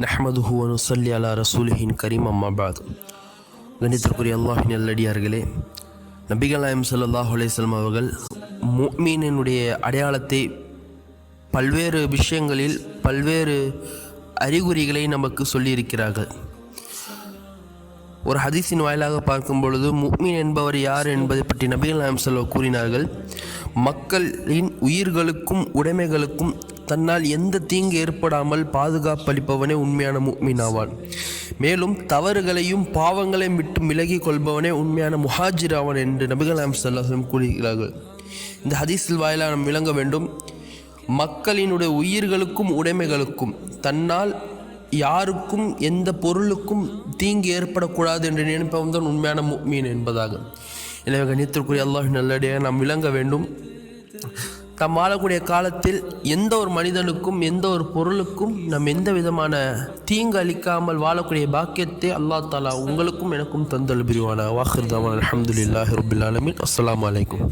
நஹ்மதுஹு அனுசல்லி அலா ரசூலிஹின் கரீம் அம்மாபாத் கணித்திற்குரிய அல்லாஹின் நல்லடியார்களே நபிகள் நாயம் ஸல்லல்லாஹு அலைஹி அவர்கள் மீனினுடைய அடையாளத்தை பல்வேறு விஷயங்களில் பல்வேறு அறிகுறிகளை நமக்கு சொல்லியிருக்கிறார்கள். ஒரு ஹதீஸின் வாயிலாக பார்க்கும் பொழுது முக்மீன் என்பவர் யார் என்பதை பற்றி நபிகள் நாயம் செல்வ கூறினார்கள். மக்களின் உயிர்களுக்கும் உடைமைகளுக்கும் தன்னால் எந்த தீங்கு ஏற்படாமல் பாதுகாப்பளிப்பவனே உண்மையான முக்மீன் ஆவான் மேலும் தவறுகளையும் பாவங்களையும் விட்டு விலகி கொள்பவனே உண்மையான முஹாஜிர் ஆவான் என்று நபிகள் நாயம் கூறுகிறார்கள். இந்த ஹதீஸில் வாயிலாக நாம் விளங்க வேண்டும் மக்களினுடைய உயிர்களுக்கும் உடைமைகளுக்கும் தன்னால் யாருக்கும் எந்த பொருளுக்கும் தீங்கு ஏற்படக்கூடாது என்று நினைப்பவன் தான் உண்மையான மீன் என்பதாக. எனவே கணித்திற்குரிய அல்லாஹ் நல்லடியாக நாம் விளங்க வேண்டும். தம் வாழக்கூடிய காலத்தில் எந்த ஒரு மனிதனுக்கும் எந்த ஒரு பொருளுக்கும் நம் எந்த விதமான தீங்கு அளிக்காமல் வாழக்கூடிய பாக்கியத்தை அல்லா தாலா உங்களுக்கும் எனக்கும் தந்தல் பிரிவான? வாஹர் தவான். அலமதுல்லாஹி ரபுல் ஆலமின். அஸ்லாம் வலைக்கும்